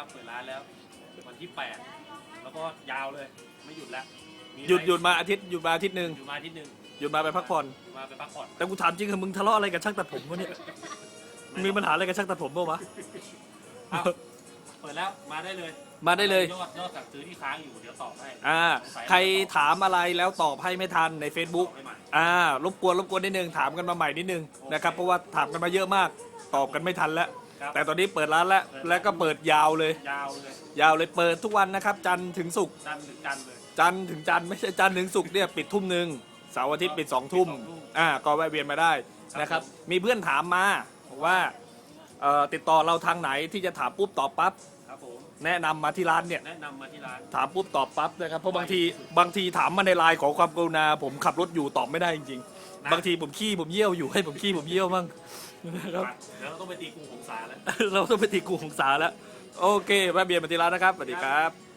ครับเปิดร้านแล้ววันที่ 8 แล้วก็ยาวเลยไม่หยุดแล้วมีหยุดอะไรหยุดมาอาทิตย์หยุดมาอาทิตย์หนึ่งหยุดมาอาที่หนึ่งหยุดมาไปพักผ่อน หยุดมาไปพักผ่อนแต่กูถามจริงคือมึงทะเลาะอะไรกับช่างตัดผมวะเนี่ยมึงมีปัญหาอะไรกับช่างตัดผมปะวะอ้าวเปิดแล้วมาได้เลยมาได้เลย ยอดยอดสั่งซื้อที่ค้างอยู่เดี๋ยวตอบให้อ่า ใครถามอะไรแล้วตอบให้ไม่ทันใน Facebook ตอบให้ใหม่ อ่ารบกวนรบกวนนิดนึงถามกันมาใหม่นิดนึงนะครับ เพราะว่าถามกันมาเยอะมาก ตอบกันไม่ทันแล้ว ครับแต่ตอนนี้เปิดร้านแล้ว แล้วก็เปิดยาวเลย ยาวเลยยาวเลยเปิดทุกวันนะครับ จันทร์ถึงศุกร์จันทร์ถึงจันทร์เลย จันทร์ถึงจันทร์ไม่ใช่จันทร์ถึงศุกร์เนี่ยปิดทุ่มหนึ่งเสาร์อาทิตย์ปิดสองทุ่มปิดสองทุ่ม อ่าก็แวะเวียนมาได้นะครับ มีเพื่อนถามมาบอกว่า เอ่อติดต่อเราทางไหนที่จะถามปุ๊บตอบปั๊บครับผมแนะนำมาที่ร้านเนี่ย แนะนำมาที่ร้าน ถามปุ๊บตอบปั๊บนะครับเพราะบางทีบางทีถามมาในไลน์ขอความกรุณาผมขับรถอยู่ตอบไม่ได้จริงนะ ๆ บางทีผมขี้ผมเยี่ยวอยู่ให้ผมขี้ผมเยี่ยวมั่งนะครับ เดี๋ยวเราต้องไปตีกรุงหงสาแล้ว เราต้องไปตีกูของสาแล้ว โอเคแวะเบียนมาที่ร้านนะครับสวัสดีครับ